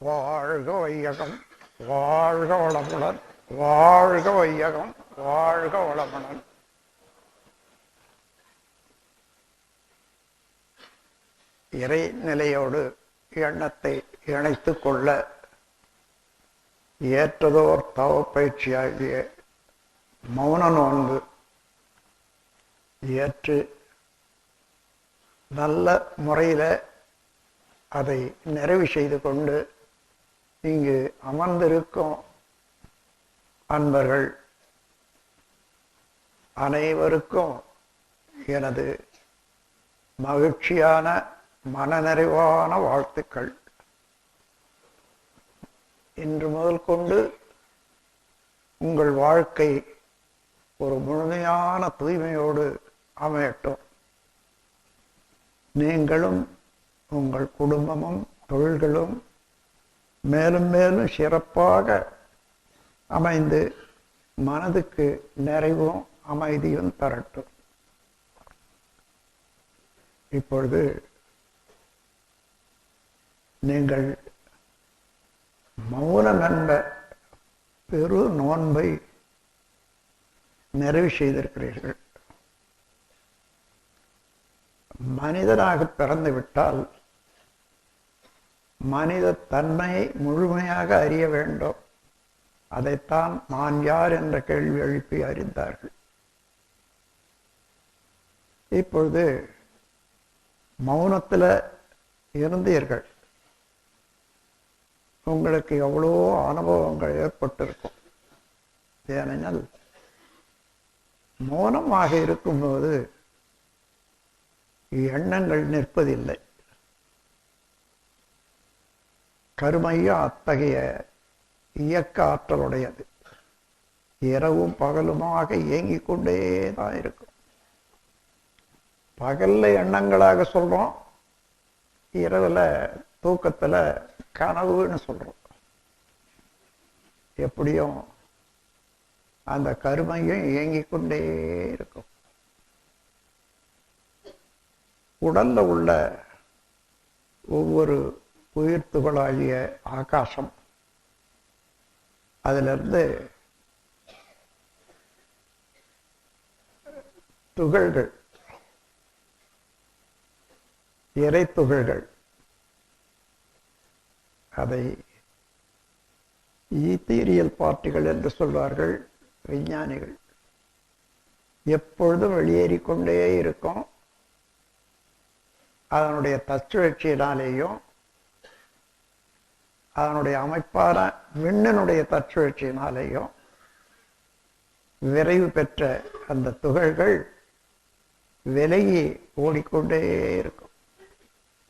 வாழ்க வையகம் வாழ்க வளமுடன் வாழ்க வையகம் வாழ்க வளமுடன் இறை நிலையோடு எண்ணத்தை இணைத்து கொள்ள ஏற்றதோர் தவப்பயிற்சியாகிய மௌன நோன்பு ஏற்று நல்ல முறையில் அதை நிறைவு செய்து கொண்டு இங்கு அமர்ந்திருக்கும் அன்பர்கள் அனைவருக்கும் எனது மகிழ்ச்சியான மனநிறைவான வாழ்த்துக்கள். இன்று முதல் கொண்டு உங்கள் வாழ்க்கை ஒரு முழுமையான தூய்மையோடு அமையட்டும். நீங்களும் உங்கள் குடும்பமும் தொழில்களும் மேலும் மேலும் சிறப்பாக அமைந்து மனதுக்கு நிறைவும் அமைதியும் தரட்டும். இப்பொழுது நீங்கள் மௌனம் என்ற பெரு நோன்பை நிறைவு செய்திருக்கிறீர்கள். மனிதனாக பிறந்து விட்டால் மனித தன்மையை முழுமையாக அறிய வேண்டும். அதைத்தான் நான் யார் என்ற கேள்வி எழுப்பி அறிந்தார்கள். இப்பொழுது மௌனத்தில் இருந்தீர்கள். உங்களுக்கு எவ்வளோ அனுபவங்கள் ஏற்பட்டிருக்கும். ஏனெனில் மௌனமாக இருக்கும்போது எண்ணங்கள் நிற்பதில்லை. கருமையும் அத்தகைய இயக்க ஆற்றலுடையது. இரவும் பகலுமாக இயங்கிக் கொண்டே தான் இருக்கும். பகல்ல எண்ணங்களாக சொல்றோம் இரவுல தூக்கத்துல கனவுன்னு சொல்றோம். எப்படியும் அந்த கருமையும் இயங்கிக் கொண்டே இருக்கும். உடல்ல உள்ள ஒவ்வொரு உயிர் துகளாகிய ஆகாசம். அதிலிருந்து துகள்கள் இறை துகள்கள் அதை ஈத்தீரியல் பார்ட்டிகள் என்று சொல்வார்கள் விஞ்ஞானிகள். எப்பொழுதும் வெளியேறிக்கொண்டே இருக்கும். அதனுடைய தச்சுழற்சியினாலேயும் அதனுடைய அமைப்பான விண்ணனுடைய தற்சுழற்சியினாலேயும் விரைவு பெற்ற அந்த துகள்கள் விலகி ஓடிக்கொண்டே இருக்கும்.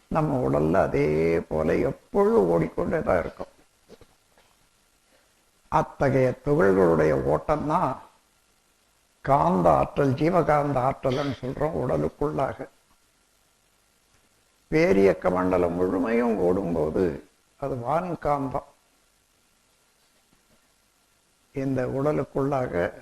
நம்ம உடல்ல அதே போல எப்பொழுதும் ஓடிக்கொண்டே தான் இருக்கும். அத்தகைய துகள்களுடைய ஓட்டம்தான் காந்த ஆற்றல் ஜீவகாந்த ஆற்றல்னு சொல்றோம் உடலுக்குள்ளாக. பேரியக்க மண்டலம் முழுமையும் ஓடும்போது அது வான்காந்தம் இந்த உடலுக்குள்ளாக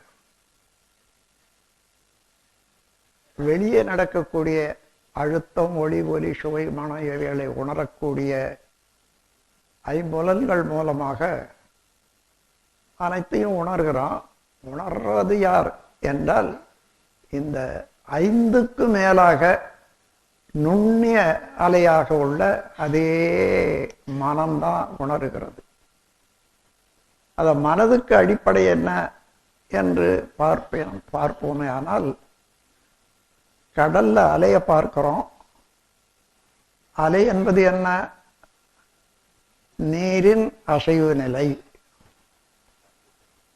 வெளியே நடக்கக்கூடிய அழுத்தம் ஒளி ஒலி சுவை மன இவைகளை உணரக்கூடிய ஐம்புலன்கள் மூலமாக அனைத்தையும் உணர்கிறான். உணர்றது யார்? என்றால் இந்த ஐந்துக்கு மேலாக நுண்ணிய அலையாக உள்ள அதே மனம்தான் உணர்கிறது. அத மனதுக்கு அடிப்படை என்ன என்று பார்ப்பேன் பார்ப்போமே. ஆனால் கடல்ல அலைய பார்க்கிறோம். அலை என்பது என்ன? நீரின் அசைவு நிலை.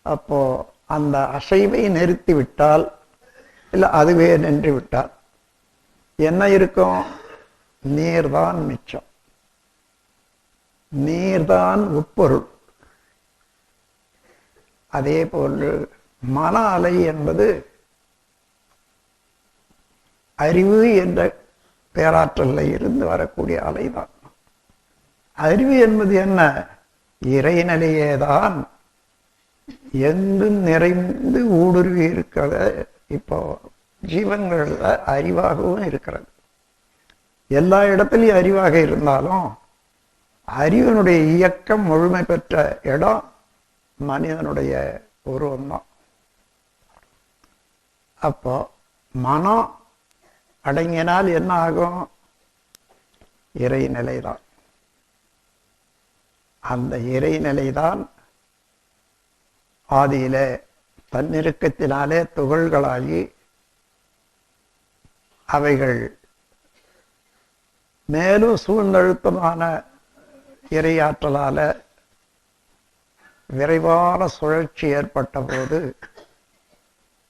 அப்போ அந்த அசைவை நிறுத்திவிட்டால் இல்லை அதுவே நின்று விட்டால் என்ன இருக்கும்? நீர்தான் மிச்சம். நீர்தான் உட்பொருள். அதே போல் மன அலை என்பது அறிவு என்ற பேராற்றல்ல இருந்து வரக்கூடிய அலைதான். அறிவு என்பது என்ன? இறைநிலையேதான் எங்கும் நிறைந்து ஊடுருவி இருக்கிறத. இப்போ ஜீவன்களில் அறிவாகவும் இருக்கிறது. எல்லா இடத்துலையும் அறிவாக இருந்தாலும் அறிவினுடைய இயக்கம் முழுமை பெற்ற இடம் மனிதனுடைய உருவம்தான். அப்போ மனம் அடங்கினால் என்ன ஆகும்? இறைநிலைதான் அந்த இறைநிலைதான் ஆதியிலே தன்னிருக்கத்தினாலே துகள்களாகி அவைகள் மேலும் சூழ்நழுத்தமான இறையாற்றலால விரைவான சுழற்சி ஏற்பட்ட போது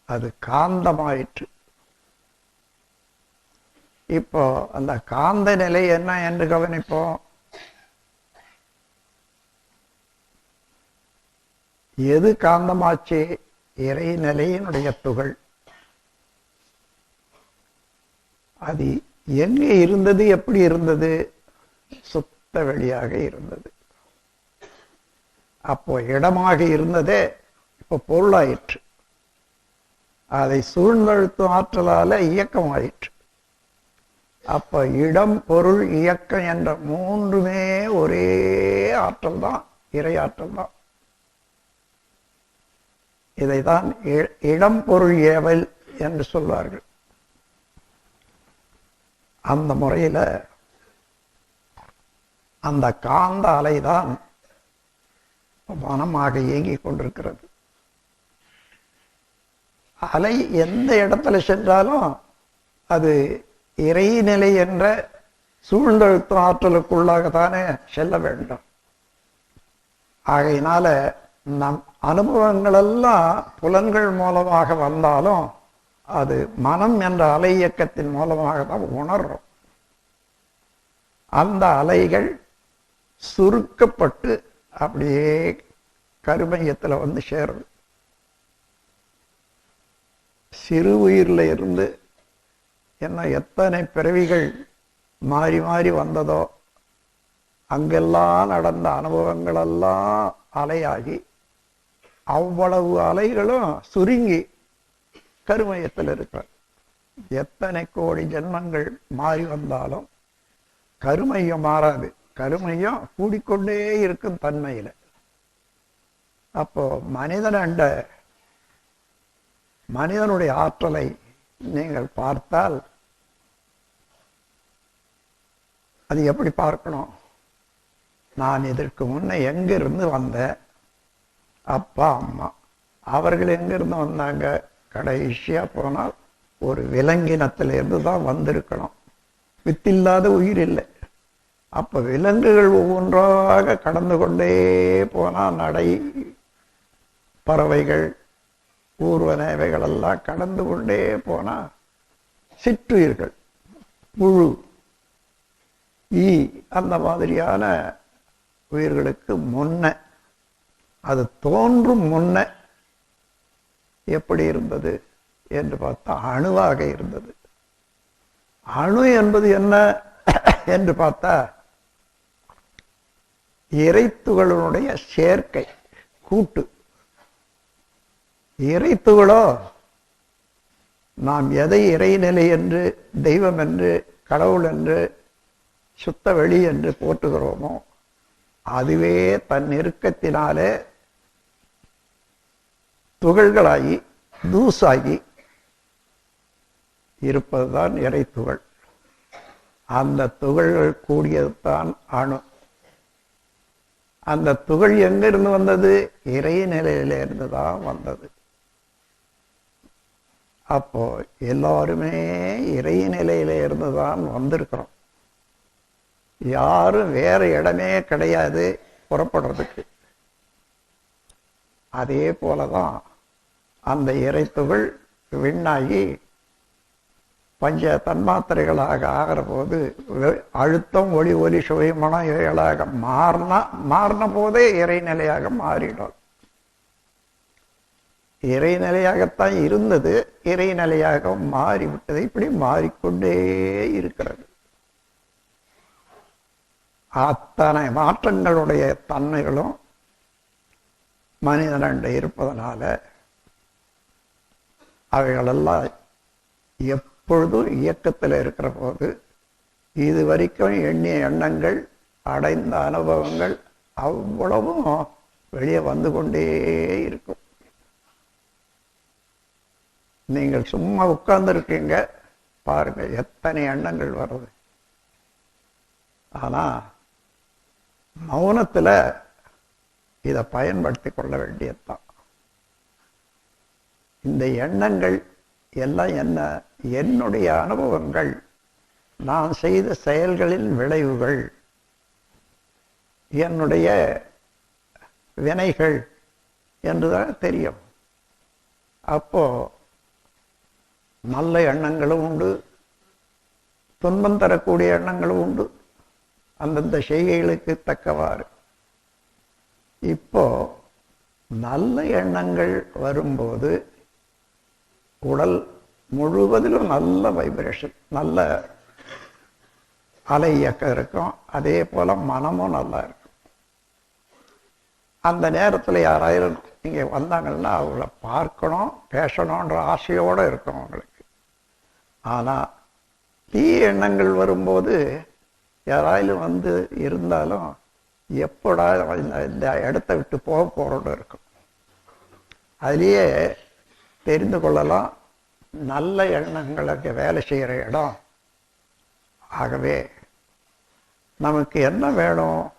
அது காந்தமாயிற்று. இப்போ அந்த காந்த நிலை என்ன என்று கவனிப்போம். எது காந்தமாச்சு? இறைநிலையினுடைய துகள். அது எங்கே இருந்தது எப்படி இருந்தது? சுத்த வெளியாக இருந்தது. அப்போ இடமாக இருந்ததே இப்போ பொருளாயிற்று. அதை சூழ்ந்தழுத்தும் ஆற்றலால இயக்கமாயிற்று. அப்ப இடம் பொருள் இயக்கம் என்ற மூன்றுமே ஒரே ஆற்றல் தான் இறையாற்றல் தான் இதைதான் இ- இடம் பொருள் ஏவல் என்று சொல்வார்கள். அந்த முறையில அந்த காந்த அலைதான் மனமாக இயங்கிக் கொண்டிருக்கிறது. அலை எந்த இடத்துல சென்றாலும் அது இறைநிலை என்ற சூழ்ந்தழுத்த ஆற்றலுக்குள்ளாகத்தானே செல்ல வேண்டும். ஆகையினால நம் அனுபவங்கள் எல்லாம் புலன்கள் மூலமாக வந்தாலும் அது மனம் என்ற அலை இயக்கத்தின் மூலமாக தான் உணர்றோம். அந்த அலைகள் சுருக்கப்பட்டு அப்படியே கருமையத்தில் வந்து சேரும். சிறு உயிரில் இருந்து என்ன எத்தனை பிறவிகள் மாறி மாறி வந்ததோ அங்கெல்லாம் நடந்த அனுபவங்களெல்லாம் அலையாகி அவ்வளவு அலைகளும் சுருங்கி கருமையத்தில் இருக்கிறார் எத்தனை கோடி ஜென்மங்கள் மாறி வந்தாலும் கருமையம் மாறாது. கருமையம் கூடிக்கொண்டே இருக்கும் தன்மையில. அப்போ மனிதன் அண்ட மனிதனுடைய ஆற்றலை நீங்கள் பார்த்தால் அது எப்படி பார்க்கணும்? நான் இதற்கு முன்னே எங்கிருந்து வந்தேன்? அப்பா அம்மா. அவர்கள் எங்கிருந்து வந்தாங்க? கடைசியா போனால் ஒரு விலங்கினத்திலேருந்து தான் வந்திருக்கணும். வித்தில்லாத உயிர் இல்லை. அப்ப விலங்குகள் ஒவ்வொன்றாக கடந்து கொண்டே போனா நடை பறவைகள் ஊர்வனவைகள் எல்லாம் கடந்து கொண்டே போனா சிற்றுயிர்கள் புழு ஈ அந்த மாதிரியான உயிர்களுக்கு முன்ன அது தோன்றும் முன்ன எப்படி இருந்தது என்று பார்த்தா அணுவாக இருந்தது. அணு என்பது என்ன என்று பார்த்தா இறைத்துகளுடைய சேர்க்கை கூட்டு. இறைத்துகளோ நாம் எதை இறைநிலை என்று தெய்வம் என்று கடவுள் என்று சுத்த வெளி என்று போற்றுகிறோமோ அதுவே தன் நெருக்கத்தினாலே துகள்களாகி தூசாகி இருப்பதுதான் இறைத்துகள் அந்த துகள்கள் கூடியதுதான் அணு. அந்த துகள் எங்கிருந்து வந்தது? இறை நிலையிலிருந்து தான் வந்தது. அப்போ எல்லாருமே இறை நிலையில இருந்து தான் வந்திருக்கிறோம். யாரும் வேற இடமே கிடையாது புறப்படுறதுக்கு. அதே போலதான் அந்த இறைத்துகள் விண்ணாகி பஞ்ச தன்மாத்திரைகளாக ஆகிற போது அழுத்தம் ஒளி ஒலி சுவை மனம் இவைகளாக மாறினா மாறின போதே இறைநிலையாக மாறிடும். இறைநிலையாகத்தான் இருந்தது இறைநிலையாக மாறிவிட்டது இப்படி மாறிக்கொண்டே இருக்கிறது. அத்தனை மாற்றங்களுடைய தன்மைகளும் மனிதனண்டு இருப்பதனால அவைகளெல்லாம் எப்பொழுதும் இயக்கத்தில் இருக்கிற போது இது வரைக்கும் எண்ணிய எண்ணங்கள் அடைந்த அனுபவங்கள் அவ்வளவும் வெளியே வந்து கொண்டே இருக்கும். நீங்கள் சும்மா உட்கார்ந்துருக்கீங்க பாருங்க எத்தனை எண்ணங்கள் வருது. ஆனா மௌனத்தில் இதை பயன்படுத்தி கொள்ள வேண்டியதுதான். இந்த எண்ணங்கள் எல்லாம் என்ன? என்னுடைய அனுபவங்கள். நான் செய்த செயல்களின் விளைவுகள். என்னுடைய வினைகள் என்றுதான் தெரியும். அப்போ நல்ல எண்ணங்களும் உண்டு. துன்பம் தரக்கூடிய எண்ணங்களும் உண்டு. அந்தந்த செய்கைகளுக்கு தக்கவாறு. இப்போ நல்ல எண்ணங்கள் வரும்போது உடல் முழுவதிலும் நல்ல வைப்ரேஷன் நல்ல அலை இயக்கம் இருக்கும். அதே போல மனமும் நல்லா இருக்கும். அந்த நேரத்தில் யாராயிரம் இங்கே வந்தாங்கன்னா அவங்கள பார்க்கணும் பேசணுன்ற ஆசையோடு இருக்கும் அவங்களுக்கு. ஆனால் தீய எண்ணங்கள் வரும்போது யாராயிலும் வந்து இருந்தாலும் எப்படா இந்த இடத்த விட்டு போக போகிறோன்னு இருக்கும். அதுலேயே தெரிந்து கொள்ளலாம். நல்ல எண்ணங்களுக்கு வேலை செய்கிற இடம். ஆகவே நமக்கு என்ன வேணும்?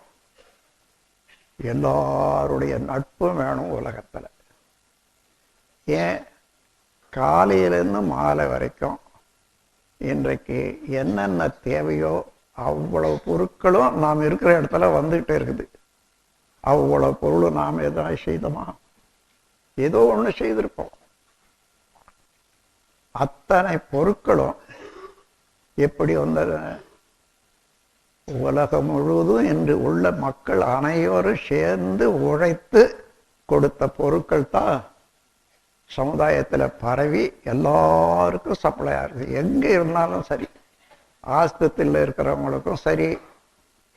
எல்லாருடைய நட்பும் வேணும் உலகத்தில். ஏன்? காலையிலேருந்து மாலை வரைக்கும் இன்றைக்கு என்னென்ன தேவையோ அவ்வளவு பொருட்களும் நாம் இருக்கிற இடத்துல வந்துகிட்டே இருக்குது. அவ்வளவு பொருளும் நாம் எதனா செய்தோமா? ஏதோ ஒன்று செய்திருப்போம். அத்தனை பொருட்களும் எப்படி வந்தது? உலகம் முழுவதும் இன்று உள்ள மக்கள் அனைவரும் சேர்ந்து உழைத்து கொடுத்த பொருட்கள் தான் சமுதாயத்தில் பரவி எல்லாருக்கும் சப்ளை ஆகுது எங்கே இருந்தாலும் சரி ஆஸ்பத்திரியில் இருக்கிறவங்களுக்கும் சரி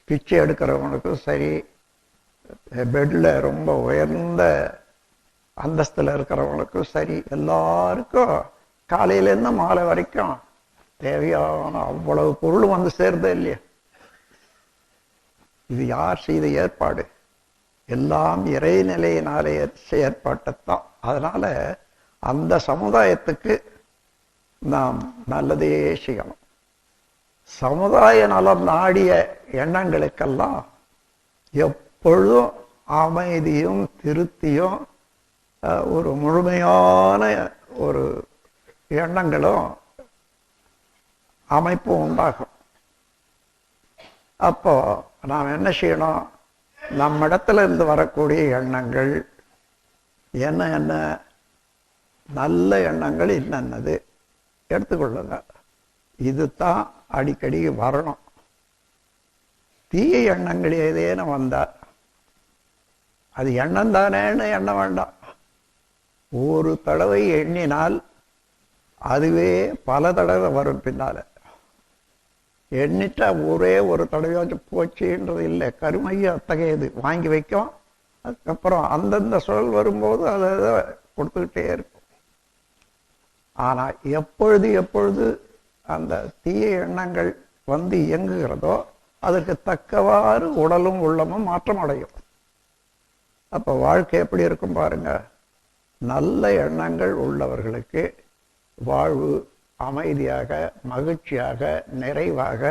பிச்சை எடுக்கிறவங்களுக்கும் சரி பெட்டில் ரொம்ப உயர்ந்த அந்தஸ்தில் இருக்கிறவங்களுக்கும் சரி எல்லாருக்கும் காலையிலேருந்து மாலை வரைக்கும். தேவையான அவ்வளவு பொருள் வந்து சேர்ந்தே இல்லையா. இது யார் செய்த ஏற்பாடு? எல்லாம் இறைநிலையினாலே ஏற்பட்டத்தான். அதனால அந்த சமுதாயத்துக்கு நாம் நல்லதே செய்யணும். சமுதாய நலம் நாடிய எண்ணங்களுக்கெல்லாம் எப்பொழுதும் அமைதியும் திருப்தியும் ஒரு முழுமையான ஒரு எண்ணங்களும் அமைப்பும் உண்டாகும். அப்போ நாம் என்ன செய்யணும்? நம்மிடத்துல இருந்து வரக்கூடிய எண்ணங்கள் என்ன என்ன? நல்ல எண்ணங்கள் என்னென்னது? எடுத்துக்கொள்ளுங்க. இதுதான் அடிக்கடி வரணும். தீய எண்ணங்கள் ஏதேனும் வந்தால் அது எண்ணம் தானேன்னு எண்ண வேண்டாம். ஒரு தடவை எண்ணினால் அதுவே பல தடவை வரும் பின்னால. எண்ணிட்டா ஒரே ஒரு தடவையாச்சும் போச்சுன்றது இல்லை. கருமையும் அத்தகையது. வாங்கி வைக்கும். அதுக்கப்புறம் அந்தந்த சுழல் வரும்போது அதை அதை கொடுத்துக்கிட்டே இருக்கும். ஆனா எப்பொழுது எப்பொழுது அந்த தீய எண்ணங்கள் வந்து இயங்குகிறதோ அதற்கு தக்கவாறு உடலும் உள்ளமும் மாற்றம் அடையும். அப்போ வாழ்க்கை எப்படி இருக்கும் பாருங்க. நல்ல எண்ணங்கள் உள்ளவர்களுக்கு வாழ்வு அமைதியாக மகிழ்ச்சியாக நிறைவாக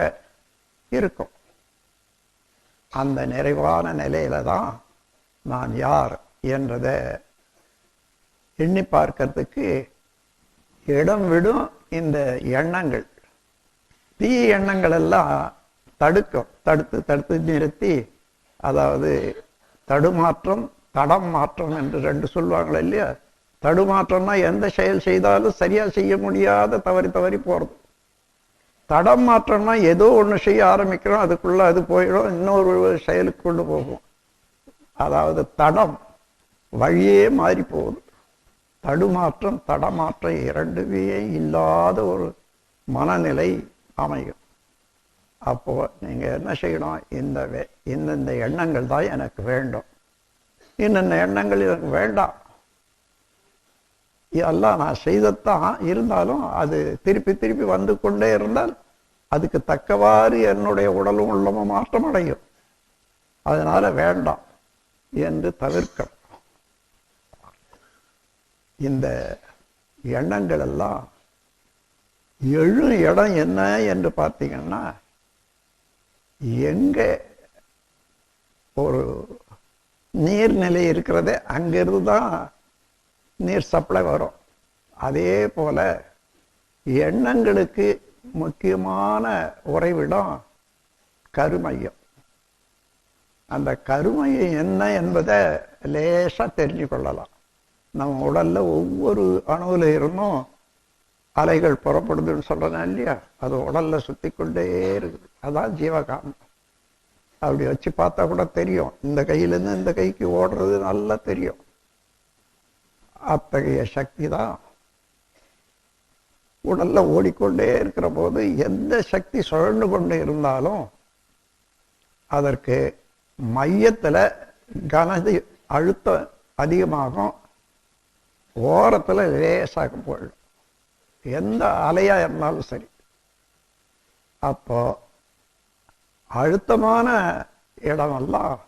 இருக்கும். அந்த நிறைவான நிலையில தான் நான் யார் என்றதை எண்ணி பார்க்கறதுக்கு இடம் விடும் இந்த எண்ணங்கள். தீய எண்ணங்கள் எல்லாம் தடுக்கும். தடுத்து தடுத்து நிறுத்தி அதாவது தடுமாற்றம் தடம் மாற்றம் என்று ரெண்டு சொல்லுவாங்களே இல்லையா? தடுமாற்றம்னா எந்த செயல் செய்தாலும் சரியாக செய்ய முடியாத தவறி தவறி போகிறது தடம் மாற்றம்னா ஏதோ ஒன்று செய்ய ஆரம்பிக்கிறோம் அதுக்குள்ளே அது போயிடும் இன்னொரு செயலுக்கு கொண்டு போகும். அதாவது தடம் வழியே மாறி போகுது. தடுமாற்றம் தடமாற்றம் இரண்டுமே இல்லாத ஒரு மனநிலை அமையும். அப்போது நீங்கள் என்ன செய்யணும்? இந்த வே- இந்தந்த எண்ணங்கள் தான் எனக்கு வேண்டும். இன்னென்ன எண்ணங்கள் எனக்கு வேண்டாம். எல்லாம் நான் செய்தத்தான். இருந்தாலும் அது திருப்பி திருப்பி வந்து கொண்டே இருந்தால் அதுக்கு தக்கவாறு என்னுடைய உடலும் உள்ளமும் மாற்றம் அடையும் அதனால வேண்டாம் என்று தவிர்க்கணும். இந்த எண்ணங்கள் எல்லாம் எழும் இடம் என்ன என்று பார்த்தீங்கன்னா எங்க ஒரு நீர்நிலை இருக்கிறதே அங்கிருந்து தான் நீர் சப்ளை வரும். அதே போல எண்ணங்களுக்கு முக்கியமான உறைவிடம் கருமையம். அந்த கருமையம் என்ன என்பதை லேசா தெரிஞ்சு கொள்ளலாம் நம்ம உடல்ல ஒவ்வொரு அணுவில் இருந்தும் அலைகள் புறப்படுதுன்னு சொல்றேன் இல்லையா? அது உடல்ல சுத்தி கொண்டே இருக்குது. அதான் ஜீவகாந்தம் அப்படி வச்சு பார்த்தா கூட தெரியும். இந்த கையிலேருந்து இந்த கைக்கு ஓடுறது நல்லா தெரியும். அத்தகைய சக்தி தான் உடல்ல ஓடிக்கொண்டே இருக்கிற போது எந்த சக்தி சுழண்டு கொண்டு இருந்தாலும் அதற்கு மையத்தில் கனதி அழுத்தம் அதிகமாகும். ஓரத்தில் லேசாக போயிடும். எந்த அலையாக இருந்தாலும் சரி. அப்போ அழுத்தமான இடமெல்லாம்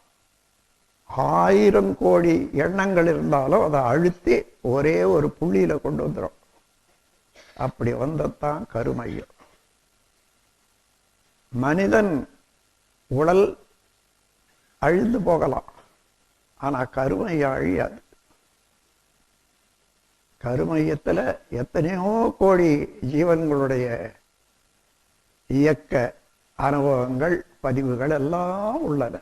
ஆயிரம் கோடி எண்ணங்கள் இருந்தாலும் அதை அழுத்தி ஒரே ஒரு புள்ளியில கொண்டு வந்துடும் அப்படி வந்ததான் கருமையம். மனிதன் உடல் அழிந்து போகலாம். ஆனா கருமையம் அழியாது. கருமையத்துல எத்தனையோ கோடி ஜீவன்களுடைய இயக்க அனுபவங்கள் பதிவுகள் எல்லாம் உள்ளன.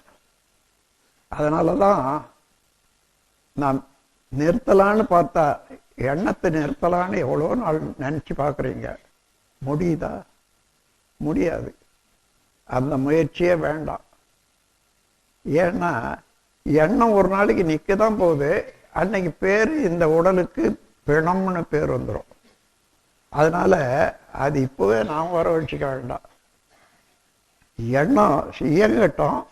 அதனாலதான் நாம் நிறுத்தலான்னு பார்த்தா எண்ணத்தை நிறுத்தலான்னு எவ்வளோ நாள் நினைச்சு பார்க்குறீங்க? முடியுதா? முடியாது. அந்த முயற்சியே வேண்டாம். ஏன்னா எண்ணம் ஒரு நாளைக்கு நிற்க தான் போகுது. அன்னைக்கு பேர் இந்த உடலுக்கு பிணம்னு பேர் வந்துடும் அதனால அது இப்போவே நாம் வர வச்சுக்க வேண்டாம். எண்ணம் இயங்கட்டும்.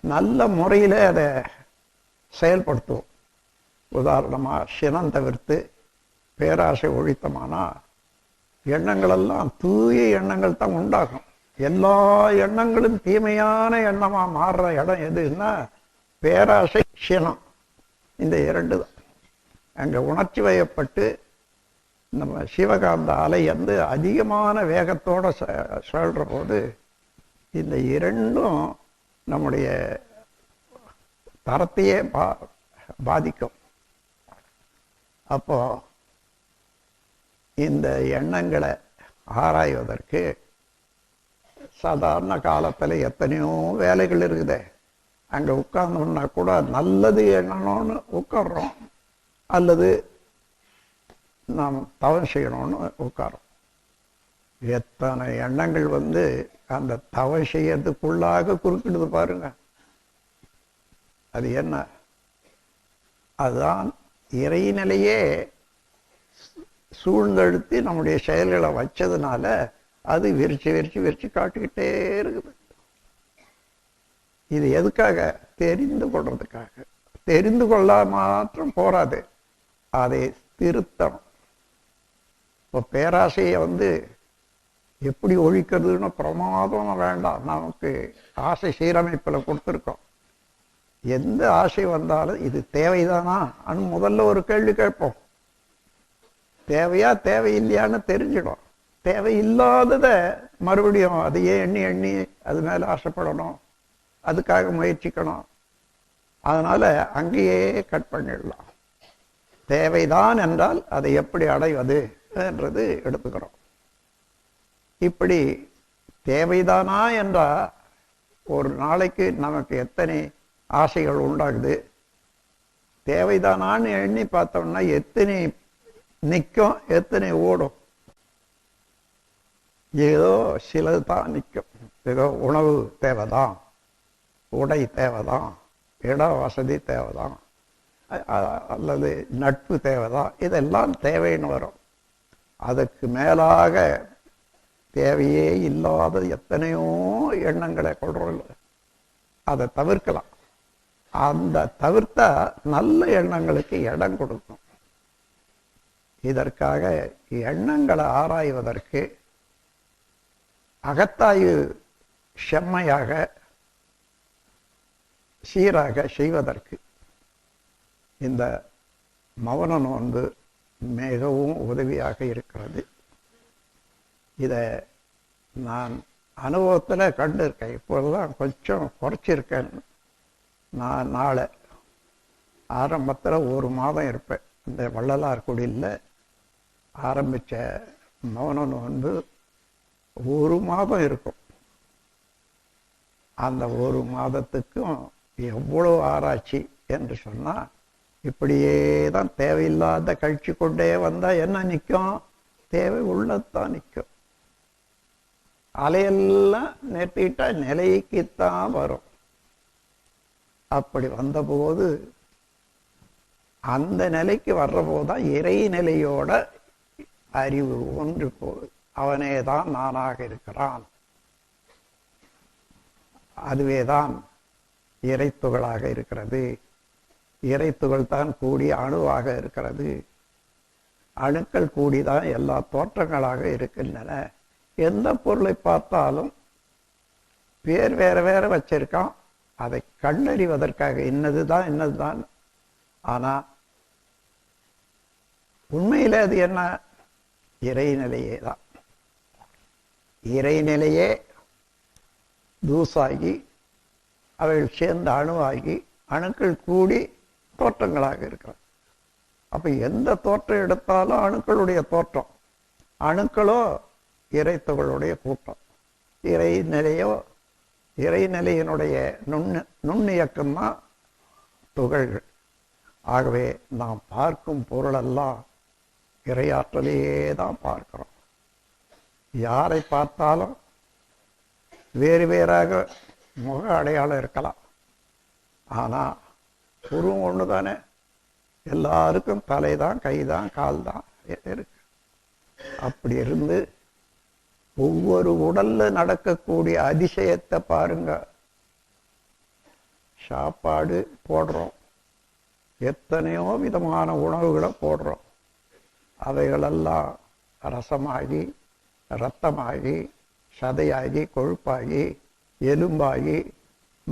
நல்ல முறையில் அதை செயல்படுத்துவோம் உதாரணமாக சினம் தவிர்த்து பேராசை ஒழித்தமானா எண்ணங்களெல்லாம் தூய எண்ணங்கள் தான் உண்டாகும். எல்லா எண்ணங்களும் தீமையான எண்ணமாக மாறுற இடம் எதுன்னா பேராசை சினம். இந்த இரண்டு தான். அங்கே உணர்ச்சி வயப்பட்டு நம்ம சிவகாந்த அலை வந்து அதிகமான வேகத்தோடு ச- போது இந்த இரண்டும் நம்முடைய தரத்தையே பா பாதிக்கும். அப்போ இந்த எண்ணங்களை ஆராய்வதற்கு சாதாரண காலத்துல எத்தனையோ வேலைகள் இருக்குதே. அங்கே உட்கார்ந்தோம்னா கூட நல்லது எண்ணணும்னு உட்கார்றோம். அல்லது நாம் தவறு செய்யணும்னு உட்காரோம் எத்தனை எண்ணங்கள் வந்து அந்த தவ செய்யறதுக்குள்ளாக குறுக்கிடுது பாருங்க. அது என்ன? அதுதான் இறைநிலையே சூழ்ந்தெழுத்தி நம்முடைய செயல்களை வச்சதுனால அது விரிச்சு விரிச்சு விரிச்சு காட்டிக்கிட்டே இருக்குது. இது எதுக்காக? தெரிந்து கொள்றதுக்காக. தெரிந்து கொள்ள மாத்திரம் போராது அதை திருத்தம் இப்போ பேராசையை வந்து எப்படி ஒழிக்கிறதுன்னு பிரமாதம் வேண்டாம். நமக்கு ஆசை சீரமைப்பில் கொடுத்துருக்கோம். எந்த ஆசை வந்தாலும் இது தேவைதானா? அனு முதல்ல ஒரு கேள்வி கேட்போம். தேவையா தேவையில்லையான்னு தெரிஞ்சிடும் தேவையில்லாததை மறுபடியும் அதையே எண்ணி எண்ணி அது மேல ஆசைப்படணும். அதுக்காக முயற்சிக்கணும். அதனால அங்கேயே கட் பண்ணிடலாம். தேவைதான் என்றால் அதை எப்படி அடைவது என்றது எடுத்துக்கிறோம். இப்படி தேவைதானா என்றா ஒரு நாளைக்கு நமக்கு எத்தனை ஆசைகள் உண்டாகுது? தேவைதானான்னு எண்ணி பார்த்தோம்னா எத்தனை நிற்கும் எத்தனை ஓடும்? ஏதோ சிலது தான் நிற்கும். ஏதோ உணவு தேவைதான் உடை தேவைதான் இட வசதி தேவைதான் அல்லது நட்பு தேவைதான் இதெல்லாம் தேவைன்னு வரும். அதுக்கு மேலாக தேவையே இல்லாத எத்தனையோ எண்ணங்களை கொள்றோம் அதை தவிர்க்கலாம். அந்த தவிர்த்தா நல்ல எண்ணங்களுக்கு இடம் கொடுக்கும். இதற்காக எண்ணங்களை ஆராய்வதற்கு அகத்தாய்வு செம்மையாக சீராக செய்வதற்கு இந்த மௌன நோன்பு மிகவும் உதவியாக இருக்கிறது. இதை நான் அனுபவத்தில் கண்டிருக்கேன். இப்போதான் கொஞ்சம் குறைச்சிருக்கேன். நான் நாளை ஆரம்பத்தில் ஒரு மாதம் இருப்பேன். இந்த வள்ளலார் குடியில் ஆரம்பித்த மௌன நோன்பு ஒரு மாதம் இருக்கும். அந்த ஒரு மாதத்துக்கும் எவ்வளோ ஆராய்ச்சி என்று சொன்னால் இப்படியே தான் தேவையில்லாத கழிச்சு கொண்டே வந்தால் என்ன நிற்கும் தேவை உள்ளத்தான் நிற்கும் அலையெல்லாம் நிறுத்திட்டா நிலைக்குத்தான் வரும். அப்படி வந்தபோது அந்த நிலைக்கு வர்ற போதுதான் இறை நிலையோட அறிவு ஒன்று போகுது அவனே தான் நானாக இருக்கிறான். அதுவேதான் இறைத்துகளாக இருக்கிறது. இறைத்துகள் தான் கூடி அணுவாக இருக்கிறது. அணுக்கள் கூடிதான் எல்லா தோற்றங்களாக இருக்கின்றன. எந்த பொருளை பார்த்தாலும் பேர் வேற வேற வச்சிருக்கான். அதை கண்டறிவதற்காக என்னதுதான் என்னதுதான். ஆனா உண்மையில அது என்ன? இறைநிலையே தான் இறைநிலையே தூசாகி அவைகள் சேர்ந்த அணுவாகி அணுக்கள் கூடி தோற்றங்களாக இருக்கிறது அப்ப எந்த தோற்றம் எடுத்தாலும் அணுக்களுடைய தோற்றம். அணுக்களோ இறைத்தவர்களுடைய கூட்டம். இறை நிலையோ இறைநிலையினுடைய நுண்ணு நுண்ணியக்கம்னா துகள்கள். ஆகவே நாம் பார்க்கும் பொருளெல்லாம் இறையாற்றலையே தான் பார்க்கிறோம். யாரை பார்த்தாலும் வேறு வேறாக முக அடையாளம் இருக்கலாம். ஆனால் உருவம் ஒன்று தானே எல்லாருக்கும் தலை தான் கை தான் கால் தான் இருக்கு. அப்படி இருந்து ஒவ்வொரு உடல்ல நடக்கக்கூடிய அதிசயத்தை பாருங்க. சாப்பாடு போடுறோம். எத்தனையோ விதமான உணவுகளை போடுறோம். அவைகளெல்லாம் ரசமாகி ரத்தமாகி சதையாகி கொழுப்பாகி எலும்பாகி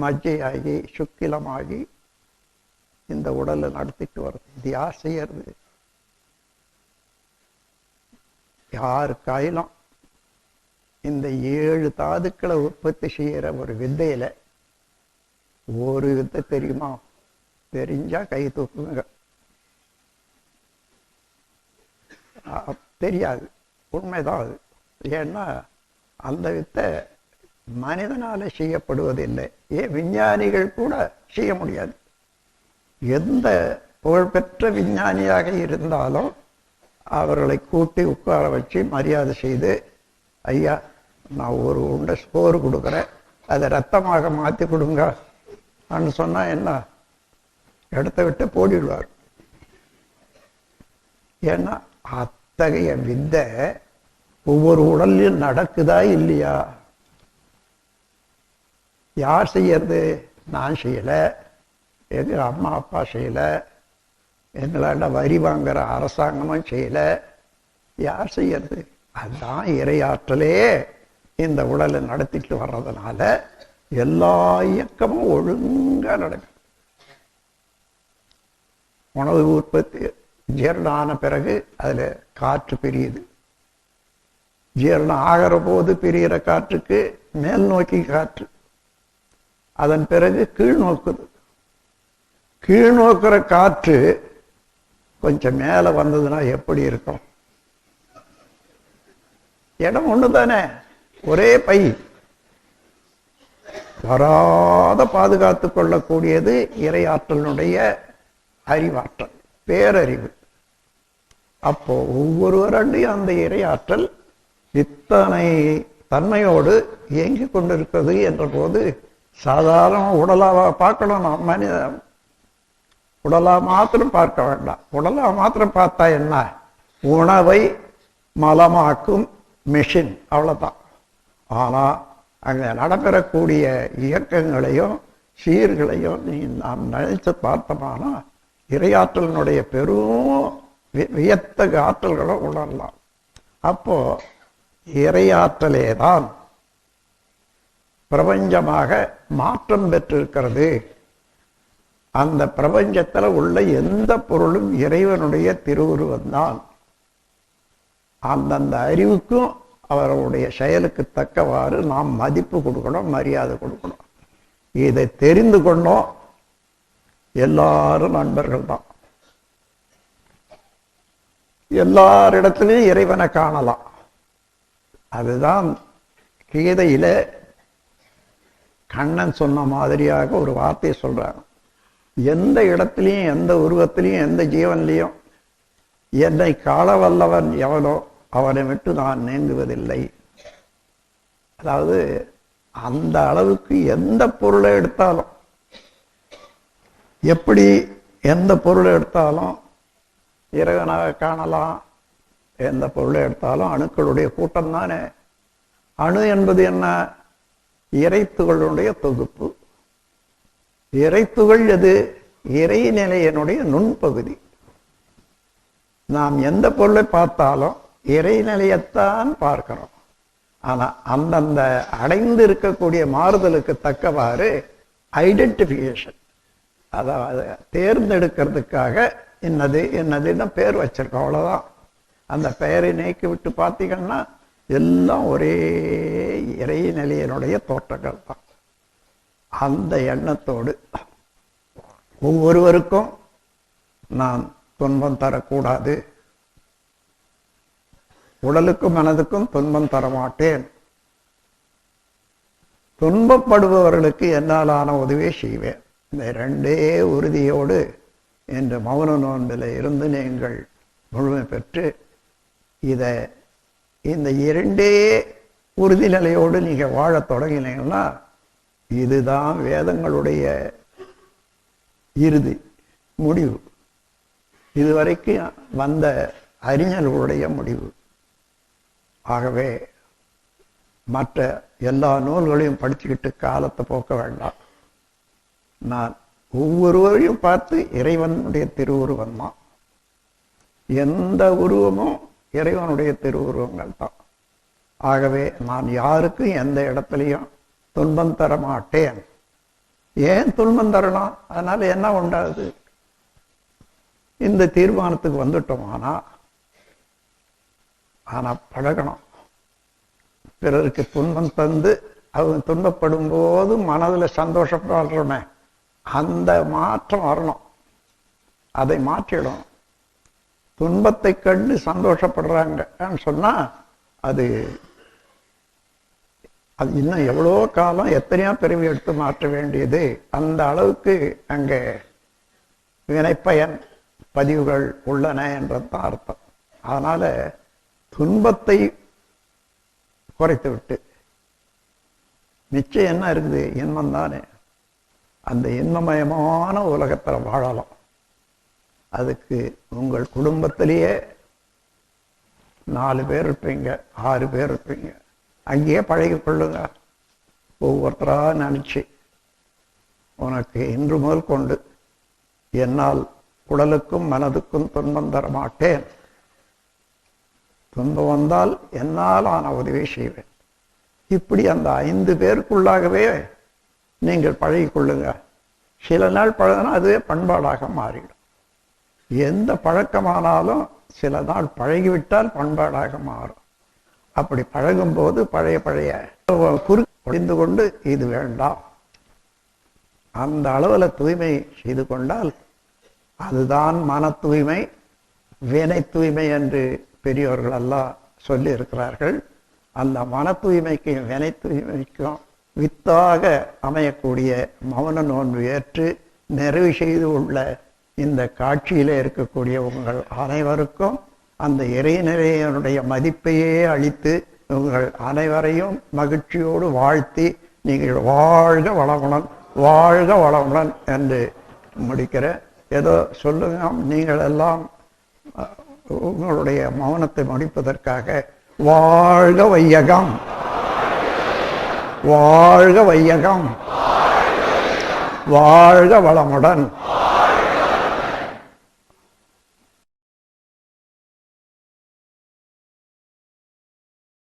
மஜ்ஜையாகி சுக்கிலமாகி இந்த உடலை நடத்திட்டு வருது இது யார் செய்யறது? யார் கையிலும் இந்த ஏழு தாதுக்களை உற்பத்தி செய்யற ஒரு வித்தையில ஒரு வித்தை தெரியுமா? தெரிஞ்சா கை தூக்குங்க. தெரியாது. உண்மைதான் அது. ஏன்னா அந்த வித்தை மனிதனால செய்யப்படுவதில்லை. ஏன் விஞ்ஞானிகள் கூட செய்ய முடியாது. எந்த புகழ்பெற்ற விஞ்ஞானியாக இருந்தாலும் அவர்களை கூட்டி உட்கார வச்சு மரியாதை செய்து ஐயா நான் ஒரு உண்டை சோறு கொடுக்குறேன். அதை ரத்தமாக மாற்றி கொடுங்க. அப்படின்னு சொன்னா என்ன? இடத்த விட்டு போடிடுவார். ஏன்னா அத்தகைய வித்தை ஒவ்வொரு உடல்லையும் நடக்குதா இல்லையா? யார் செய்யறது? நான் செய்யலை. எது அம்மா அப்பா செய்யலை. எங்களாண்ட வரி வாங்குற அரசாங்கமும் செய்யலை. யார் செய்யறது? அதுதான் இறையாற்றலே இந்த உடலை நடத்திட்டு வர்றதுனால எல்லா இயக்கமும் ஒழுங்கா நடக்கும். உணவு உற்பத்தி ஜீரணம் ஆன பிறகு அதுல காற்று பிரியுது. ஜீரணம் ஆகிற போது பிரிகிற காற்றுக்கு மேல் நோக்கி காற்று. அதன் பிறகு கீழ் நோக்குது. கீழ் நோக்குற காற்று கொஞ்சம் மேல வந்ததுன்னா எப்படி இருக்கும்? இடம் ஒன்று தானே ஒரே பை. வராத பாதுகாத்து கொள்ளக்கூடியது இறையாற்றலினுடைய அறிவாற்றல் பேரறிவு. அப்போ ஒவ்வொருவரண்டையும் அந்த இறையாற்றல் இத்தனை தன்மையோடு இயங்கிக் கொண்டிருக்கிறது என்ற போது சாதாரண உடலாக பார்க்கணும் நாம் மனித உடலா மாத்திரம் பார்க்க வேண்டாம். உடலா மாத்திரம் பார்த்தா என்ன? உணவை மலமாக்கும் மிஷின் அவ்வளவுதான். ஆனால் அங்கே நடைபெறக்கூடிய இயக்கங்களையும் சீர்களையும் நீ நாம் நினைச்சு பார்த்தோமானா இரையாற்றலினுடைய பெரும் வி- வியத்தகு ஆற்றல்களை உணரலாம். அப்போ இறையாற்றலே தான் பிரபஞ்சமாக மாற்றம் பெற்றிருக்கிறது. அந்த பிரபஞ்சத்தில் உள்ள எந்த பொருளும் இறைவனுடைய திருவுருவந்தான். அந்தந்த அறிவுக்கும் அவர்களுடைய செயலுக்கு தக்கவாறு நாம் மதிப்பு கொடுக்கணும் மரியாதை கொடுக்கணும். இதை தெரிந்து கொண்டோம். எல்லாரும் நண்பர்கள் தான். எல்லாரிடத்துலையும் இறைவனை காணலாம். அதுதான் கீதையில கண்ணன் சொன்ன மாதிரியாக ஒரு வார்த்தையை சொல்றாங்க. எந்த இடத்துலையும் எந்த உருவத்திலையும் எந்த ஜீவன்லையும் என்னை காண வல்லவன் எவனோ அவனை விட்டு நான் நீங்குவதில்லை. அதாவது அந்த அளவுக்கு எந்த பொருளை எடுத்தாலும் எப்படி எந்த பொருளை எடுத்தாலும் இறைவனாக காணலாம் எந்த பொருளை எடுத்தாலும் அணுக்களுடைய கூட்டம் தானே. அணு என்பது என்ன? இறைத்துகளுடைய தொகுப்பு. இறைத்துகள் எது? இறைநிலையனுடைய நுண்பகுதி. நாம் எந்த பொருளை பார்த்தாலும் இறைநிலையத்தான் பார்க்கிறோம் ஆனால் அந்தந்த அடைந்து இருக்கக்கூடிய மாறுதலுக்கு தக்கவாறு ஐடென்டிஃபிகேஷன் அதாவது தேர்ந்தெடுக்கிறதுக்காக என்னது என்னதுன்னு பேர் வச்சிருக்கோம் அவ்வளோதான் அந்த பெயரை நீக்கி விட்டு பார்த்தீங்கன்னா எல்லாம் ஒரே இறைநிலையினுடைய தோற்றங்கள் தான். அந்த எண்ணத்தோடு ஒவ்வொருவருக்கும் நான் துன்பம் தரக்கூடாது. உடலுக்கும் மனதுக்கும் துன்பம் தரமாட்டேன். துன்பப்படுபவர்களுக்கு என்னாலான உதவியை செய்வேன். இந்த ரெண்டே உறுதியோடு என்று மௌன நோன்பில் இருந்து நீங்கள் முழுமை பெற்று இதை இந்த இரண்டே உறுதி நிலையோடு நீங்க வாழத் தொடங்கினீங்கன்னா இதுதான் வேதங்களுடைய இறுதி முடிவு. இதுவரைக்கும் வந்த அறிஞர்களுடைய முடிவு. ஆகவே மற்ற எல்லா நூல்களையும் படிச்சுக்கிட்டு காலத்தை போக்க வேண்டாம். நான் ஒவ்வொருவரையும் பார்த்து இறைவனுடைய திருவுருவம் தான் எந்த உருவமும் இறைவனுடைய திருவுருவங்கள் தான். ஆகவே நான் யாருக்கும் எந்த இடத்துலையும் துன்பம் தர மாட்டேன். ஏன் துன்பம் தரலாம்? அதனால என்ன உண்டாது இந்த தீர்மானத்துக்கு வந்துட்டோம். ஆனால் ஆனா பழகணும். பிறருக்கு துன்பம் தந்து அவங்க துன்பப்படும் போது மனதில் சந்தோஷப்படுறோமே அந்த மாற்றம் வரணும். அதை மாற்றிடணும். துன்பத்தை கண்டு சந்தோஷப்படுறாங்கன்னு சொன்னா அது அது இன்னும் எவ்வளோ காலம் எத்தனையோ பிரிவு எடுத்து மாற்ற வேண்டியது. அந்த அளவுக்கு அங்கே வினைப்பயன் பதிவுகள் உள்ளன என்றதான் அர்த்தம். அதனால துன்பத்தை குறைத்து விட்டு. நிச்சயம் என்ன இருக்குது? இன்பம் தானே. அந்த இன்பமயமான உலகத்தில் வாழலாம். அதுக்கு உங்கள் குடும்பத்திலேயே நாலு பேர் இருப்பீங்க ஆறு பேர் இருப்பீங்க. அங்கேயே பழகி கொள்ளுங்க. ஒவ்வொருத்தரா நினைச்சு. உனக்கு இன்று முதல் கொண்டு என்னால் உடலுக்கும் மனதுக்கும் துன்பம் தர மாட்டேன் துன்பம் வந்தால் என்னால் ஆன உதவி செய்வேன். இப்படி அந்த ஐந்து பேருக்குள்ளாகவே நீங்கள் பழகி கொள்ளுங்க சில நாள் பழகினா அதுவே பண்பாடாக மாறிடும். எந்த பழக்கமானாலும் சில நாள் பழகிவிட்டால் பண்பாடாக மாறும். அப்படி பழகும் போது பழைய பழைய குறு ஒழிந்து கொண்டு இது வேண்டாம். அந்த அளவுல தூய்மை செய்து கொண்டால் அதுதான் மன தூய்மை வினை தூய்மை என்று பெரியோர்கள் எல்லாம் சொல்லி இருக்கிறார்கள் அந்த மன தூய்மைக்கும் வினை தூய்மைக்கும் வித்தாக அமையக்கூடிய மௌன நோன்பு ஏற்று நிறைவு செய்து உள்ள இந்த காட்சியில் இருக்கக்கூடிய உங்கள் அனைவருக்கும் அந்த இறைநிலையனுடைய மதிப்பையே அளித்து உங்கள் அனைவரையும் மகிழ்ச்சியோடு வாழ்த்தி நீங்கள் வாழ்க வளமுடன் வாழ்க வளமுடன் என்று முடிக்கிற. ஏதோ சொல்லுங்க நீங்கள் எல்லாம் உங்களுடைய மௌனத்தை முடிப்பதற்காக வாழ்க வையகம். வாழ்க வையகம். வாழ்க வளமுடன்.